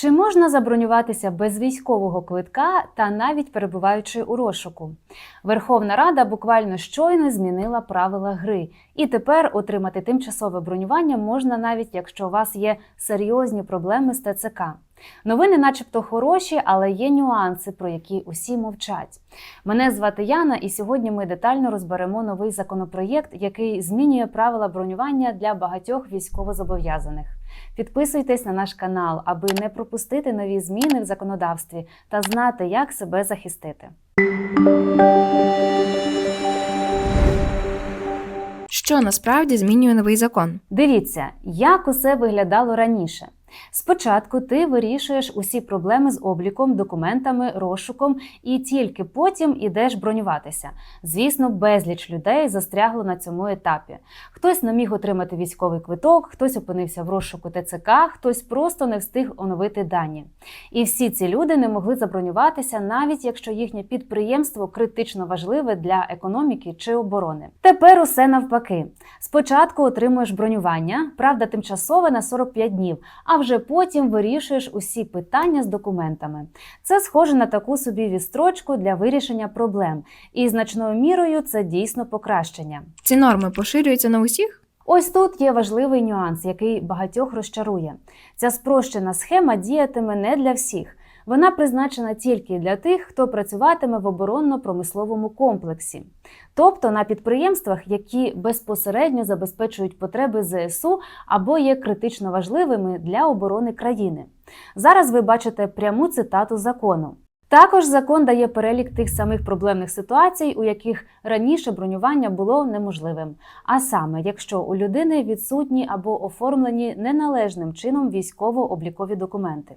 Чи можна забронюватися без військового квитка та навіть перебуваючи у розшуку? Верховна Рада буквально щойно змінила правила гри, і тепер отримати тимчасове бронювання можна навіть якщо у вас є серйозні проблеми з ТЦК. Новини, начебто, хороші, але є нюанси, про які усі мовчать. Мене звати Яна, і сьогодні ми детально розберемо новий законопроєкт, який змінює правила бронювання для багатьох військовозобов'язаних. Підписуйтесь на наш канал, аби не пропустити нові зміни в законодавстві та знати, як себе захистити. Що насправді змінює новий закон? Дивіться, як усе виглядало раніше. Спочатку ти вирішуєш усі проблеми з обліком, документами, розшуком, і тільки потім ідеш бронюватися. Звісно, безліч людей застрягло на цьому етапі. Хтось не міг отримати військовий квиток, хтось опинився в розшуку ТЦК, хтось просто не встиг оновити дані. І всі ці люди не могли забронюватися, навіть якщо їхнє підприємство критично важливе для економіки чи оборони. Тепер усе навпаки. Спочатку отримуєш бронювання, правда, тимчасове на 45 днів, а вже потім вирішуєш усі питання з документами. Це схоже на таку собі вістрочку для вирішення проблем, і значною мірою це дійсно покращення. Ці норми поширюються на усіх? Ось тут є важливий нюанс, який багатьох розчарує. Ця спрощена схема діятиме не для всіх. Вона призначена тільки для тих, хто працюватиме в оборонно-промисловому комплексі, тобто на підприємствах, які безпосередньо забезпечують потреби ЗСУ або є критично важливими для оборони країни. Зараз ви бачите пряму цитату закону. Також закон дає перелік тих самих проблемних ситуацій, у яких раніше бронювання було неможливим. А саме, якщо у людини відсутні або оформлені неналежним чином військово-облікові документи,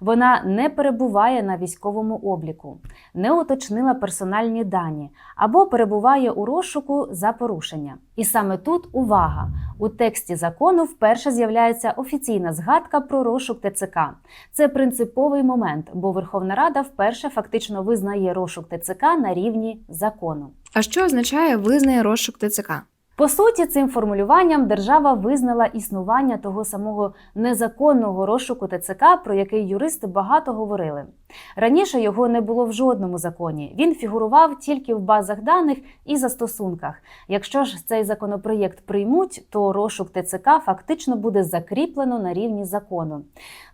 вона не перебуває на військовому обліку, не уточнила персональні дані або перебуває у розшуку за порушення. І саме тут увага! У тексті закону вперше з'являється офіційна згадка про розшук ТЦК. Це принциповий момент, бо Верховна Рада вперше фактично визнає розшук ТЦК на рівні закону. А що означає визнає розшук ТЦК? По суті, цим формулюванням держава визнала існування того самого незаконного розшуку ТЦК, про який юристи багато говорили. Раніше його не було в жодному законі. Він фігурував тільки в базах даних і застосунках. Якщо ж цей законопроєкт приймуть, то розшук ТЦК фактично буде закріплено на рівні закону.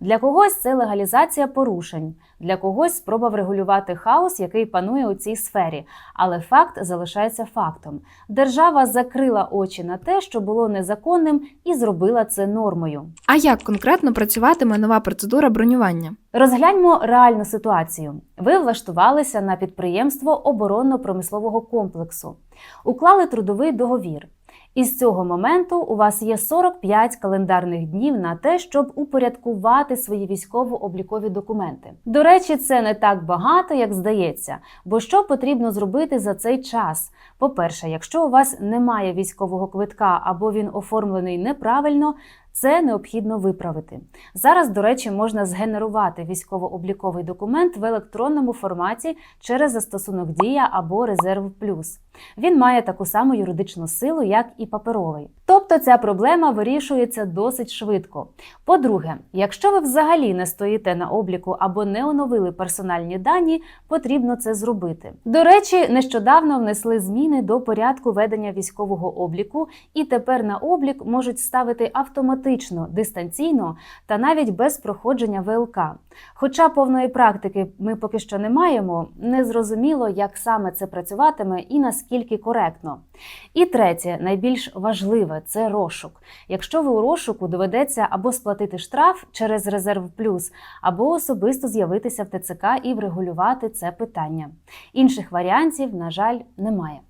Для когось це легалізація порушень, для когось спроба врегулювати хаос, який панує у цій сфері. Але факт залишається фактом. Держава закрила очі на те, що було незаконним, і зробила це нормою. А як конкретно працюватиме нова процедура бронювання? Розгляньмо реальну ситуацію. Ви влаштувалися на підприємство оборонно-промислового комплексу, уклали трудовий договір. І з цього моменту у вас є 45 календарних днів на те, щоб упорядкувати свої військово-облікові документи. До речі, це не так багато, як здається. Бо що потрібно зробити за цей час? По-перше, якщо у вас немає військового квитка або він оформлений неправильно, це необхідно виправити. Зараз, до речі, можна згенерувати військово-обліковий документ в електронному форматі через застосунок Дія або Резерв Плюс. Він має таку саму юридичну силу, як і паперовий. Тобто ця проблема вирішується досить швидко. По-друге, якщо ви взагалі не стоїте на обліку або не оновили персональні дані, потрібно це зробити. До речі, нещодавно внесли зміни до порядку ведення військового обліку, і тепер на облік можуть ставити автоматично, дистанційно та навіть без проходження ВЛК. Хоча повної практики ми поки що не маємо, не зрозуміло, як саме це працюватиме і наскільки коректно. І третє, найбільш важливе це розшук. Якщо ви у розшуку доведеться або сплатити штраф через резерв плюс, або особисто з'явитися в ТЦК і врегулювати це питання. Інших варіантів, на жаль, немає.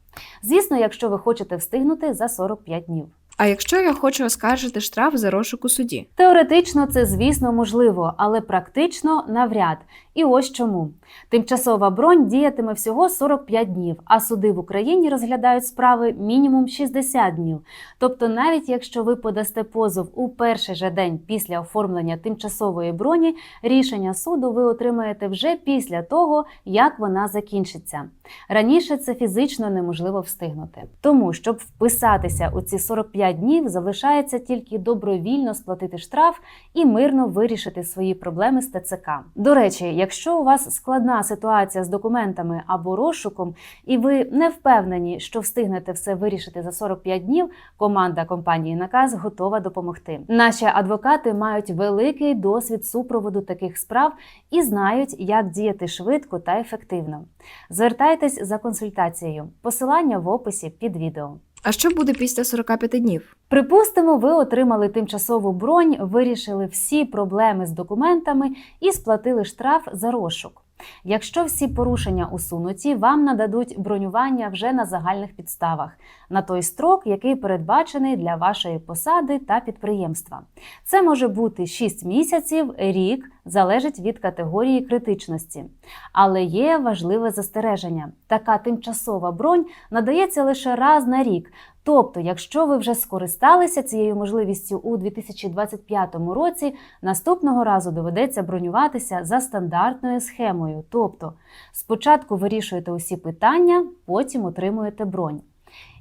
Звісно, якщо ви хочете встигнути за 45 днів. А якщо я хочу оскаржити штраф за розшук у суді? Теоретично це, звісно, можливо, але практично навряд. І ось чому. Тимчасова бронь діятиме всього 45 днів, а суди в Україні розглядають справи мінімум 60 днів. Тобто, навіть якщо ви подасте позов у перший же день після оформлення тимчасової броні, рішення суду ви отримаєте вже після того, як вона закінчиться. Раніше це фізично неможливо встигнути. Тому, щоб вписатися у ці 45 45 днів залишається тільки добровільно сплатити штраф і мирно вирішити свої проблеми з ТЦК. До речі, якщо у вас складна ситуація з документами або розшуком, і ви не впевнені, що встигнете все вирішити за 45 днів, команда компанії Наказ готова допомогти. Наші адвокати мають великий досвід супроводу таких справ і знають, як діяти швидко та ефективно. Звертайтесь за консультацією. Посилання в описі під відео. А що буде після 45 днів? Припустимо, ви отримали тимчасову бронь, вирішили всі проблеми з документами і сплатили штраф за розшук. Якщо всі порушення усунуті, вам нададуть бронювання вже на загальних підставах на той строк, який передбачений для вашої посади та підприємства. Це може бути 6 місяців, рік, залежить від категорії критичності. Але є важливе застереження: така тимчасова бронь надається лише раз на рік. Тобто, якщо ви вже скористалися цією можливістю у 2025 році, наступного разу доведеться бронюватися за стандартною схемою. Тобто, спочатку вирішуєте усі питання, потім отримуєте бронь.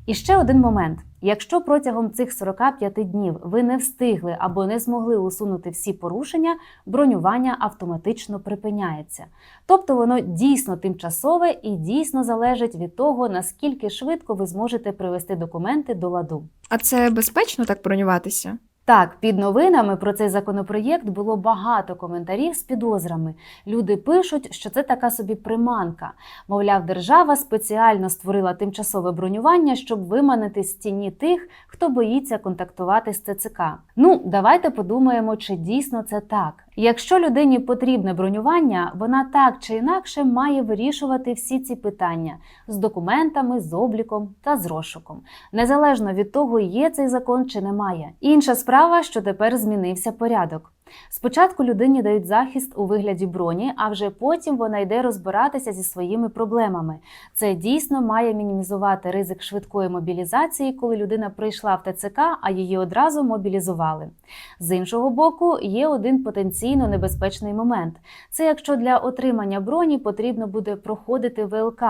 І ще один момент: якщо протягом цих 45 днів ви не встигли або не змогли усунути всі порушення, бронювання автоматично припиняється. Тобто воно дійсно тимчасове і дійсно залежить від того, наскільки швидко ви зможете привести документи до ладу. А це безпечно так бронюватися? Так, під новинами про цей законопроєкт було багато коментарів з підозрами. Люди пишуть, що це така собі приманка. Мовляв, держава спеціально створила тимчасове бронювання, щоб виманити з тіні тих, хто боїться контактувати з ЦЦК. Ну, давайте подумаємо, чи дійсно це так. Якщо людині потрібне бронювання, вона так чи інакше має вирішувати всі ці питання з документами, з обліком та з розшуком, незалежно від того, є цей закон чи немає. Інша справа, що тепер змінився порядок. Спочатку людині дають захист у вигляді броні, а вже потім вона йде розбиратися зі своїми проблемами. Це дійсно має мінімізувати ризик швидкої мобілізації, коли людина прийшла в ТЦК, а її одразу мобілізували. З іншого боку, є один потенційно небезпечний момент: це якщо для отримання броні потрібно буде проходити ВЛК,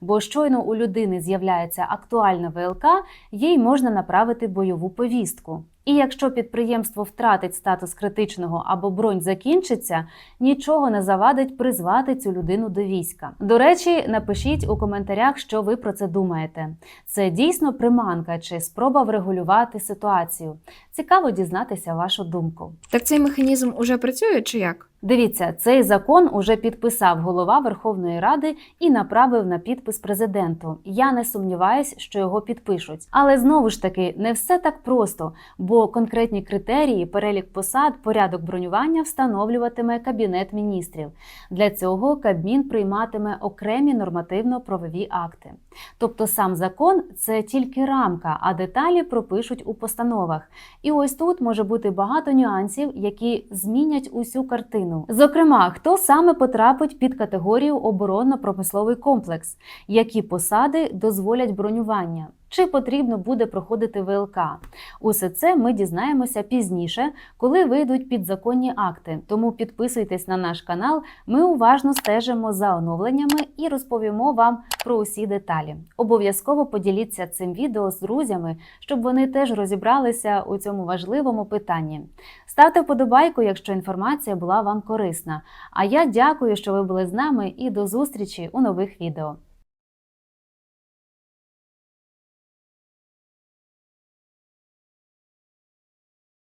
бо щойно у людини з'являється актуальна ВЛК, їй можна направити бойову повістку. І якщо підприємство втратить статус критичного або бронь закінчиться, нічого не завадить призвати цю людину до війська. До речі, напишіть у коментарях, що ви про це думаєте. Це дійсно приманка чи спроба врегулювати ситуацію. Цікаво дізнатися вашу думку. Так цей механізм уже працює чи як? Дивіться, цей закон уже підписав голова Верховної Ради і направив на підпис президенту. Я не сумніваюсь, що його підпишуть. Але знову ж таки, не все так просто, бо конкретні критерії, перелік посад, порядок бронювання встановлюватиме Кабінет міністрів. Для цього Кабмін прийматиме окремі нормативно-правові акти. Тобто сам закон це тільки рамка, а деталі пропишуть у постановах. І ось тут може бути багато нюансів, які змінять усю картину. Зокрема, хто саме потрапить під категорію оборонно-промисловий комплекс, які посади дозволять бронювання. Чи потрібно буде проходити ВЛК? Усе це ми дізнаємося пізніше, коли вийдуть підзаконні акти. Тому підписуйтесь на наш канал. Ми уважно стежимо за оновленнями і розповімо вам про усі деталі. Обов'язково поділіться цим відео з друзями, щоб вони теж розібралися у цьому важливому питанні. Ставте вподобайку, якщо інформація була вам корисна. А я дякую, що ви були з нами, і до зустрічі у нових відео.